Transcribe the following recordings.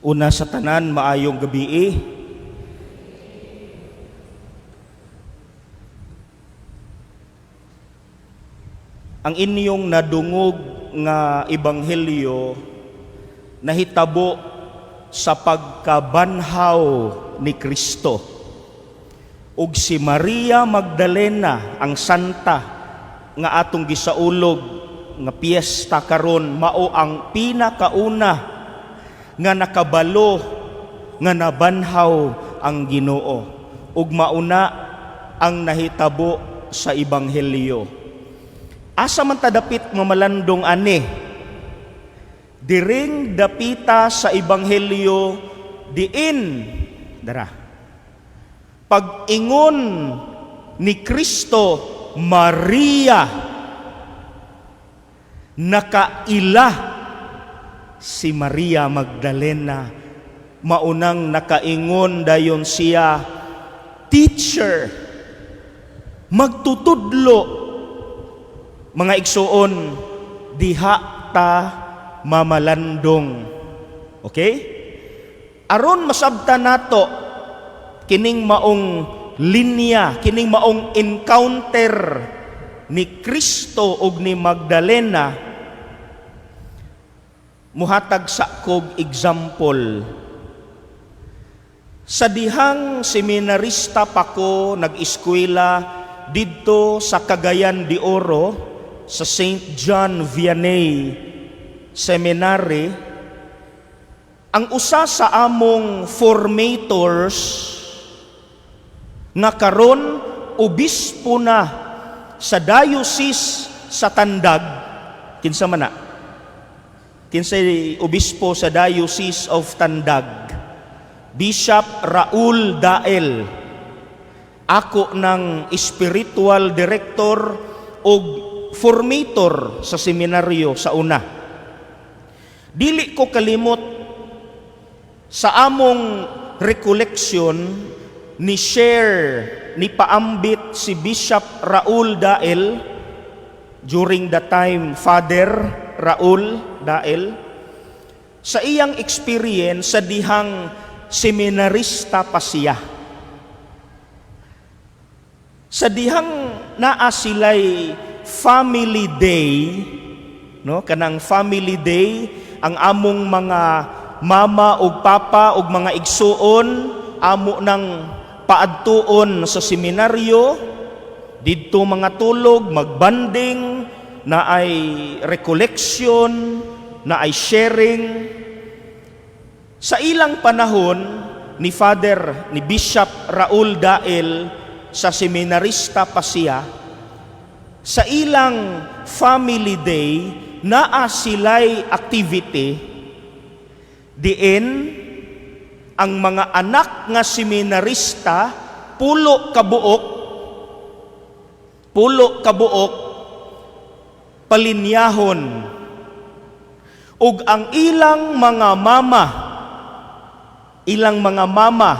Una sa tanan, maayong gabi eh. Ang inyong nadungog nga ebanghelyo nahitabo sa pagkabanhaw ni Kristo. Ug si Maria Magdalena ang santa nga atong gisaulog nga piyesta karon mao ang pinakauna nga nakabalo nga nabanhaw ang Ginoo. Ug mauna ang nahitabo sa ebanghelyo. Asa man tadapit mamalandong ani? Diring dapita sa ebanghelyo diin dara pag-ingon ni Kristo Maria. Nakaila si Maria Magdalena. Maunang nakaingon dayon siya teacher magtutudlo. Mga igsuon diha ta mamalandong okay? Aron masabta nato kining maong linya kining maong encounter ni Kristo ug ni Magdalena muhatag sa kog example sa dihang seminarista pa ko nag-eskwela didto sa Cagayan de Oro sa St. John Vianney Seminary ang usa sa among formators nga karon obispo na sa diocese sa Tandag kinsa man na kinsay obispo sa diocese of Tandag Bishop Raul Dael ako ng spiritual director o formator sa seminaryo sa una. Dili ko kalimot sa among recollection ni share ni paambit si Bishop Raul Dael during the time Father Raul Dael sa iyang experience sa dihang seminarista pa siya. Sa dihang naa sila'y family day, no? Kanang family day ang among mga mama ug papa ug mga igsuon amo ng paadtuon sa seminaryo didto mga tulog magbanding na ay recollection na ay sharing. Sa ilang panahon ni Father ni Bishop Raul Dael sa seminarista pa siya sa ilang family day naa sila'y activity. Diin ang mga anak nga seminarista pulo kabuok pulo kabuok palinyahon ug ang ilang mga mama ilang mga mama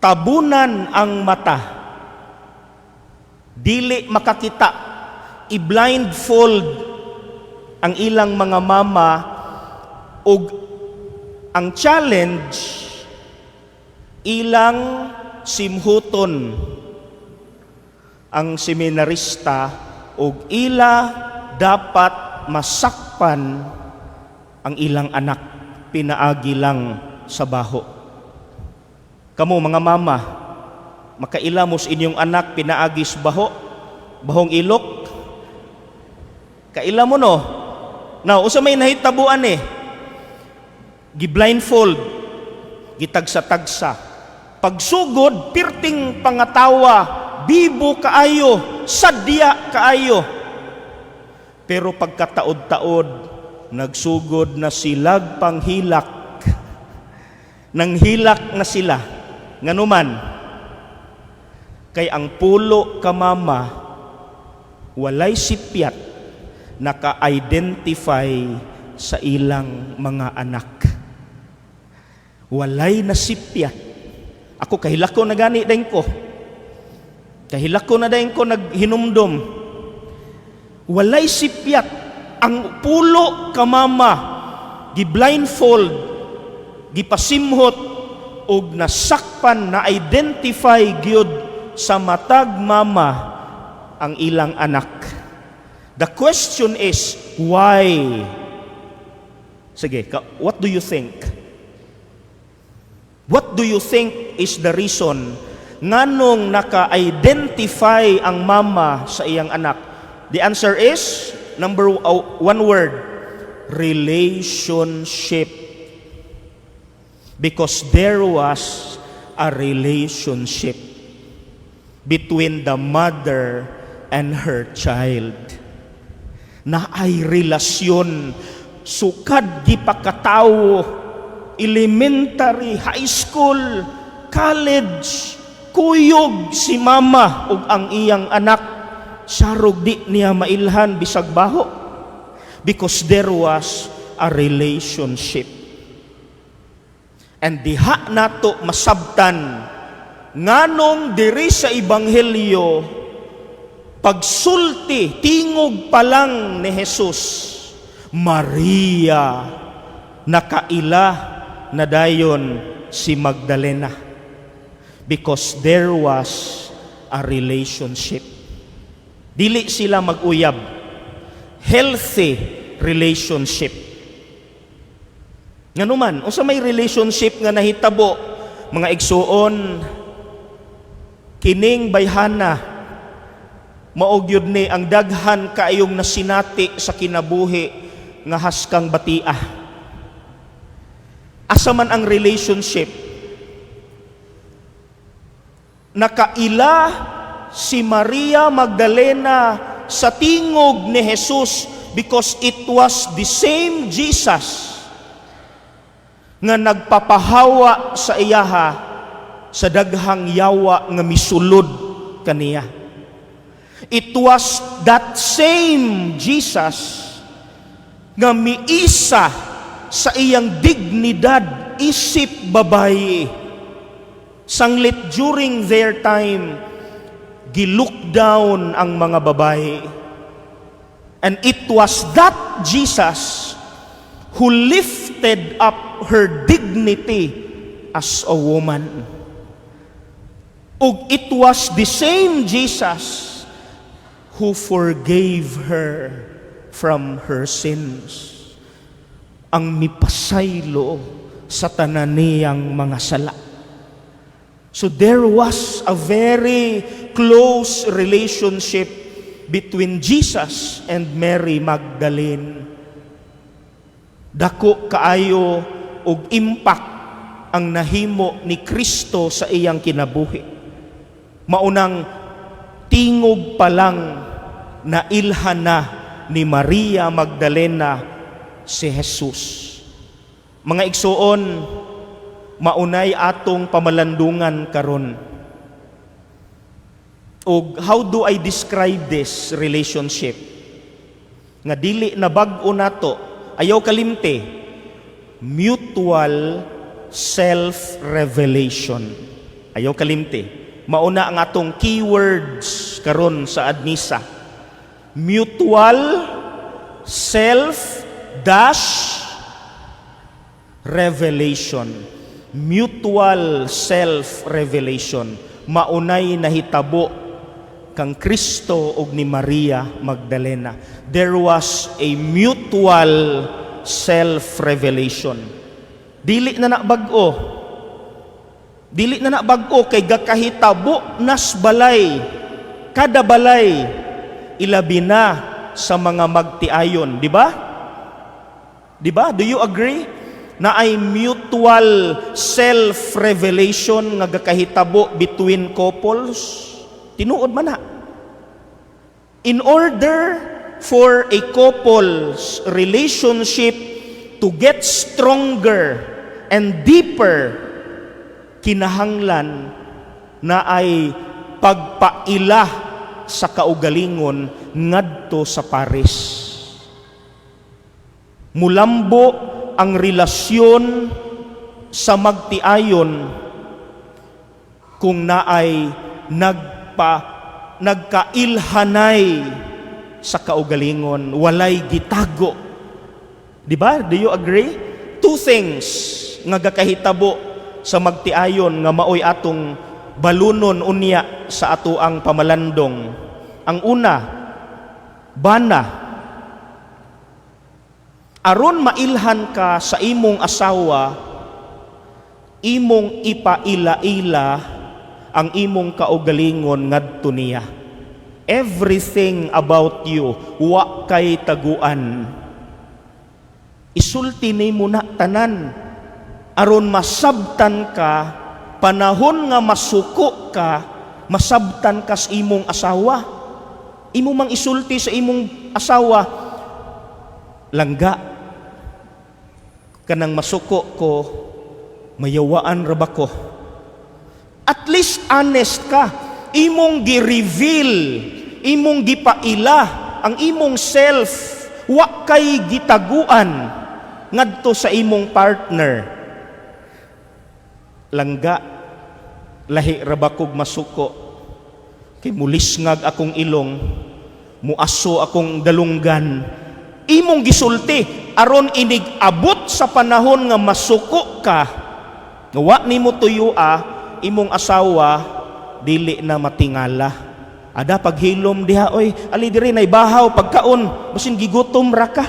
tabunan ang mata. Dili makakita i-blindfold ang ilang mga mama ug ang challenge ilang simhuton ang seminarista ug ila dapat masakpan ang ilang anak pinaagi lang sa baho. Kamo mga mama makailamos inyong anak pinaagi sa baho bahong ilok. Kaila mo no? Now usa may nahitabuan eh. Giblindfold gitagsa-tagsa. Pagsugod pirting pangatawa bibo kaayo sadya kaayo. Pero pagkataod-taod nagsugod na silag panghilak nang hilak na sila nganuman kay ang pulo ka mama walay sipyat naka-identify sa ilang mga anak. Walay nasipyat. Ako kahilako na gani dahin ko kahilako na dahin ko naghinumdom walay sipyat ang pulo ka mama giblindfold, gipasimhot ug nasakpan na identify gyud sa matag mama ang ilang anak. The question is why? Sige, what do you think? What do you think is the reason nganong naka-identify ang mama sa iyang anak? The answer is number uh, one word, relationship. Because there was a relationship between the mother and her child. Na ay relasyon sukad gipakatawo elementary, high school, college, kuyog si mama ug ang iyang anak. Sarog di niya mailhan bisag baho. Because there was a relationship. And diha nato masabtan. Nganong diri sa ebanghelyo pagsulti tingog pa lang ni Jesus Maria nakaila na dayon si Magdalena because there was a relationship. Dili sila mag-uyab. Healthy relationship. Nga naman, unsa may relationship nga nahitabo, mga igsuon, kining bayhana, maogyod ni ang daghan kaayong nasinati sa kinabuhi nga haskang batia. Asa man ang relationship? Nakaila si Maria Magdalena sa tingog ni Jesus because it was the same Jesus nga nagpapahawa sa iyaha sa daghang yawa nga misulod kaniya. It was that same Jesus nga miisa sa iyang dignidad isip babae. Sanglit during their time, gilook down ang mga babae. And it was that Jesus who lifted up her dignity as a woman. Ug it was the same Jesus who forgave her from her sins. Ang mipasaylo sa tanan niyang mga sala. So there was a very close relationship between Jesus and Mary Magdalene. Dako kaayo og impact ang nahimo ni Kristo sa iyang kinabuhi. Maunang tingog pa lang na ilhana ni Maria Magdalena si Jesus. Mga igsuon, maunay atong pamalandungan karon. Og how do I describe this relationship? Nga dili na bag-o nato, ayaw kalimte, mutual self-revelation. Ayaw kalimte. Mauna ang atong keywords karon sa Adnisa. Mutual self dash revelation. Mutual self-revelation. Maunay nahitabo kang Kristo ug ni Maria Magdalena. There was a mutual self-revelation. Dili na nakabag-o. Dili na nakabag-o kay gakahitabo nas balay. Kada balay ilabi na sa mga magtiayon, di ba? Di ba? Do you agree? Na ay mutual self-revelation nga gakahitabo between couples? Tinuod man na. In order for a couple's relationship to get stronger and deeper, kinahanglan na ay pagpaila sa kaugalingon ngadto sa pares. Mulambo ang relasyon sa magtiayon kung naay nagpa nagkailhanay sa kaugalingon, walay gitago. Di ba? Do you agree? two things nga gakahitabo sa magtiayon nga maoy atong balunon unya sa ato ang pamalandong. Ang una, bana. Aron mailhan ka sa imong asawa, imong ipaila-ila ang imong kaugalingon ngadto niya. Everything about you, wa kay taguan. Isulti ni mo na tanan. Aron masabtan ka, panahon nga masuko ka, masabtan ka sa imong asawa. Imo mang isulti sa imong asawa, langga, kanang masuko ko, mayawaan ra ko? At least honest ka. Imong gi-reveal, imong gipaila ang imong self, wa kay gitaguan ngadto sa imong partner. Langga, lahi ra kog masuko? Kay mulisngag akong ilong, muaso akong dalunggan. Imong gisulti aron inig abot sa panahon nga masuko ka. Nga wa nimo tuyo ah, imong asawa dili na matingala. Ada paghilom diha oy, ali diri nay bahaw pagkaon, basin gigutom ra ka.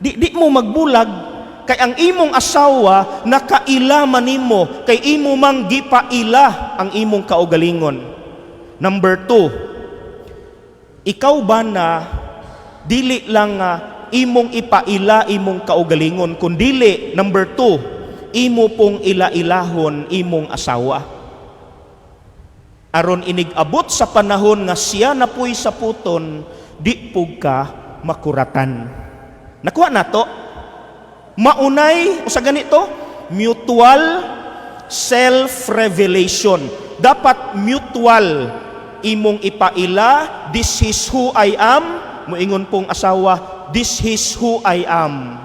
Di di mo magbulag kay ang imong asawa nakaila man nimo kay imo mang gipaila ang imong kaugalingon. Number two, ikaw ba na dili lang nga imong ipaila imong kaugalingon kundili number two, imo pong ila-ilahon imong asawa. Aron inigabot sa panahon nga siya na po'y sa puton, di pug ka makuratan. Nakuha na to. Maunay, o sa ganito, mutual self-revelation. Dapat mutual imong ipaila, this is who I am, moingon pong asawa, this is who I am.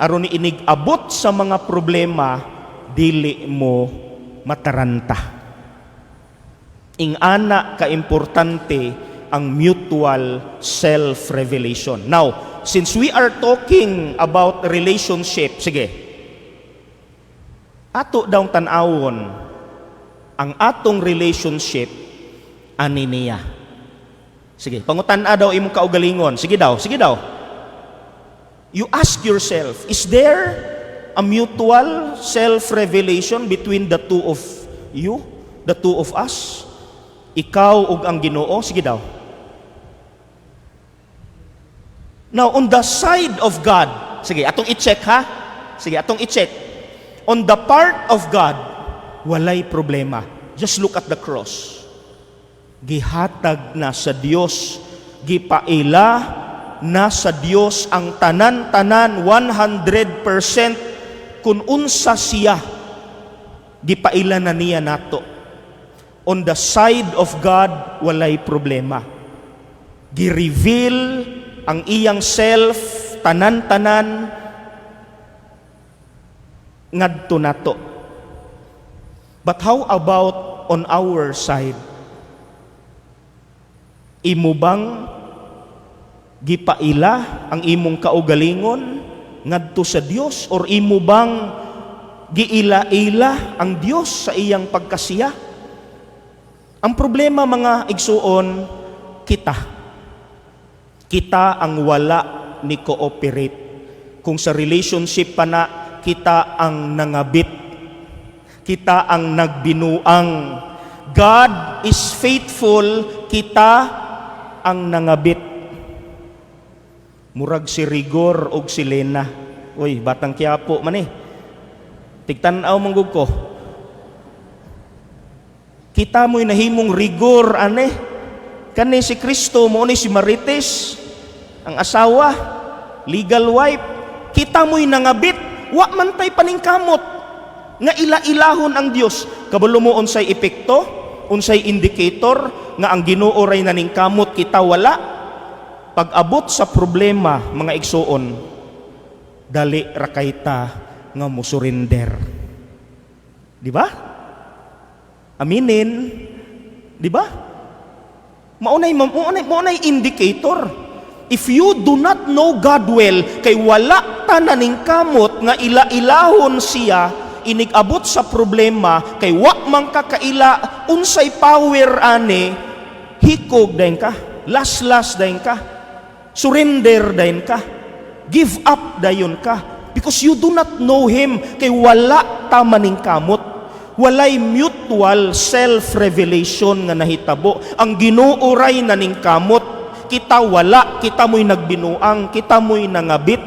Aron inigabot sa mga problema, dili mo mataranta. Ing ana ka-importante ang mutual self-revelation. Now, since we are talking about relationship, sige, ato daw tanawon ang atong relationship ani niya. Sige, pangutan-a daw imong kaugalingon. Sige daw, sige daw. You ask yourself, is there a mutual self-revelation between the two of you, the two of us? Ikaw ug ang Ginoo, sige daw. Now, on the side of God, sige, atong i-check ha. Sige, atong i-check. On the part of God, walay problema. Just look at the cross. Gihatag na sa Dios, gipaila na sa Dios ang tanan-tanan 100% kung unsa siya gipaila na niya nato. On the side of God, walay problema. Gi-reveal ang iyang self, tanan-tanan, ngadto nato. But how about on our side? Imo bang gipaila ang imong kaugalingon ngadto sa Dios or imo bang giila-ila ang Dios sa iyang pagkasiya? Ang problema mga igsuon kita. Kita ang wala ni cooperate. Kung sa relationship pa na kita ang nangabit. Kita ang nagbinuang. God is faithful, kita ang nangabit. Murag si Rigor og si Lena. Uy, batang kiyapo man eh. Tigtanaw manggug ko. Kita mo'y nahimong rigor ane. Kani si Kristo mo ni si Marites, ang asawa, legal wife. Kita mo'y nangabit, wa man tay paningkamot nga ila-ilahon ang Dios. Kabalo mo unsay epekto, unsay indicator nga ang Ginoo ray naningkamot kita wala. Pag-abot sa problema mga igsuon, dali ra kayta nga mo surrender. Di ba? Aminin. Di ba? Maunay, maunay, maunay indicator. If you do not know God well, kay wala tanan ning kamot nga ila-ilahon siya inigabot sa problema kay wa man kakaila unsay power ane hikog dayon ka las-las dayon ka surrender dayon ka give up dayon ka because you do not know him kay wala ta maning kamot. Walay mutual self-revelation nga nahitabo. Ang ginuuray na ning kamot kita wala kita mo'y nagbinuang kita mo'y nangabit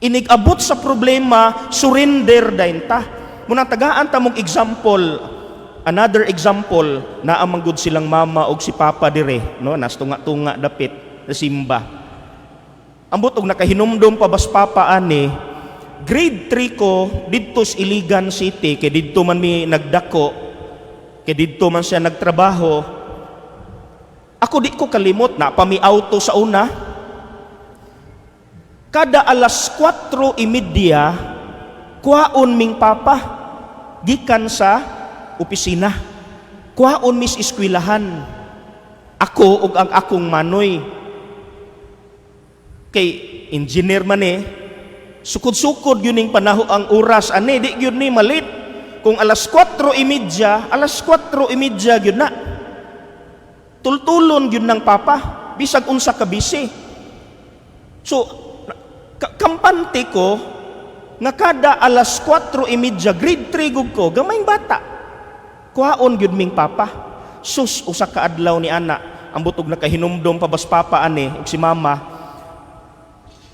inigabot sa problema, surrender dayon ta. Muna tagaan ta mong example, another example, na amanggod silang mama og si papa dire, no, nas tunga-tunga dapit na simba. Ambot og nakahinumdom pa bas papa ani, grade 3 ko didto sa Iligan City, kay didto man mi nagdako, kay didto man siya nagtrabaho. Ako di ko kalimot na pami auto sa una, kada alas 4 imidya, kuhaon ming papa, gikan sa opisina. Kuhaon mis eskwelahan. Ako ug ang akong manoy. Kay engineer man eh, sukod-sukod yun ning panaho ang oras. Ani, di yun ni malit. Kung alas 4 imidya, alas 4 imidya yun na. Tultulon yun ng papa. Bisag unsa ka bisi. So, ka- kampante ko nga kada alas 4:30 grade 3 gug ko gamayng bata. Kuhaon gyud ming papa. Sus usa ka adlaw ni ana. Ang butog nakahinumdom pa bas papa ani ug si mama.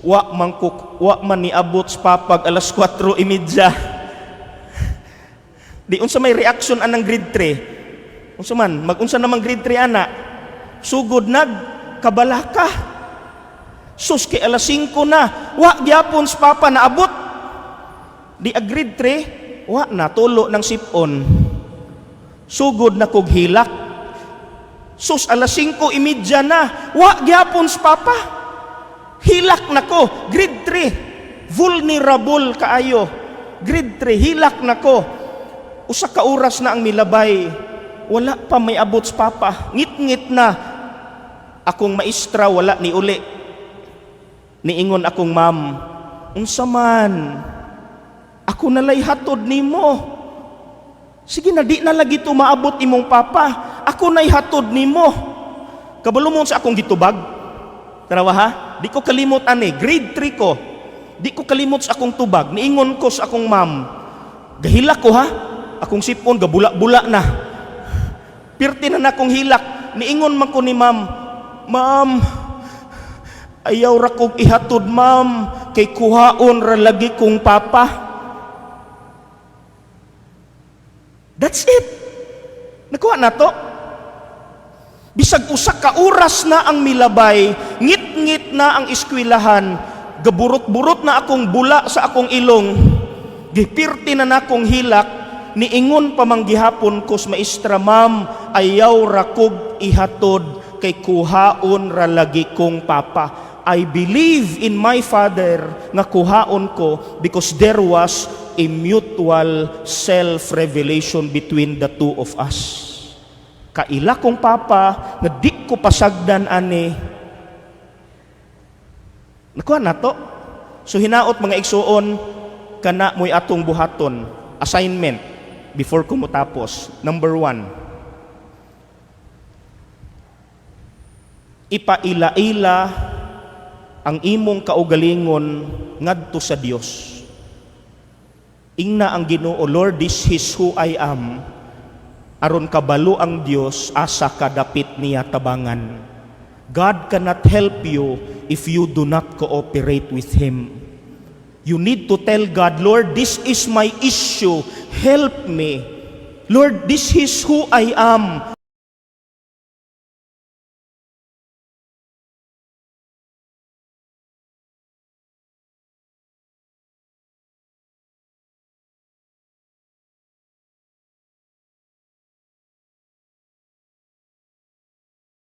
Wa man wa man niabot sa papag alas 4:30 di unsa may reaction anang grade 3 unsa man magunsa namang grade 3 ana? Sugod nag kabalaka Sus kay alas 5 na. Wa gyapon sa papa na abot. Di agreed tre, wa na tulo ng sipon. Sugod na kog hilak. Sus alas 5 imidya na. Wa gyapon sa papa. Hilak na ko. Grade 3. Vulnerable kaayo. Grade 3. Hilak na ko. Usa ka oras na ang milabay. Wala pa may abot sa papa. Ngit-ngit na. Akong maestra wala ni uli niingon akong ma'am, unsa man, ako nalay hatod nimo. Sige na, di na lagi to maabot imong papa. Ako na'y hatod nimo. Kabalo mo sa akong gitubag. Tarawa ha? Di ko kalimot ani, grade 3 ko. Di ko kalimot sa akong tubag. Niingon ko sa akong ma'am, gahilak ko ha? Akong sipon, gabula-bula na. Pirti na na akong hilak. Niingon man ko ni ma'am, Ma'am, Ayaw ra kog ihatod, ma'am, kay kuhaon ra lagi kong papa. That's it. Nakuha na to. Bisag usa ka oras na ang milabay, ngit-ngit na ang eskwelahan, gaburot-burot na akong bula sa akong ilong, gipirti na nakong hilak, niingon pa man gihapon ko sa maestra, ma'am, ayaw ra kog ihatod kay kuhaon ra lagi kong papa. I believe in my Father nga kuhaon ko because there was a mutual self-revelation between the two of us. Kaila kong papa nga di ko pasagdan ani. Nakuha na to. So hinaot mga igsuon kana mo'y atong buhaton. Assignment before ko motapos. Number one, ipaila-ila ang imong kaugalingon ngadto sa Dios. Ingna ang Ginoo, Lord, this is who I am. Aron kabalo ang Dios asa kadapit niya tabangan. God cannot help you if you do not cooperate with Him. You need to tell God, Lord, this is my issue. Help me. Lord, this is who I am.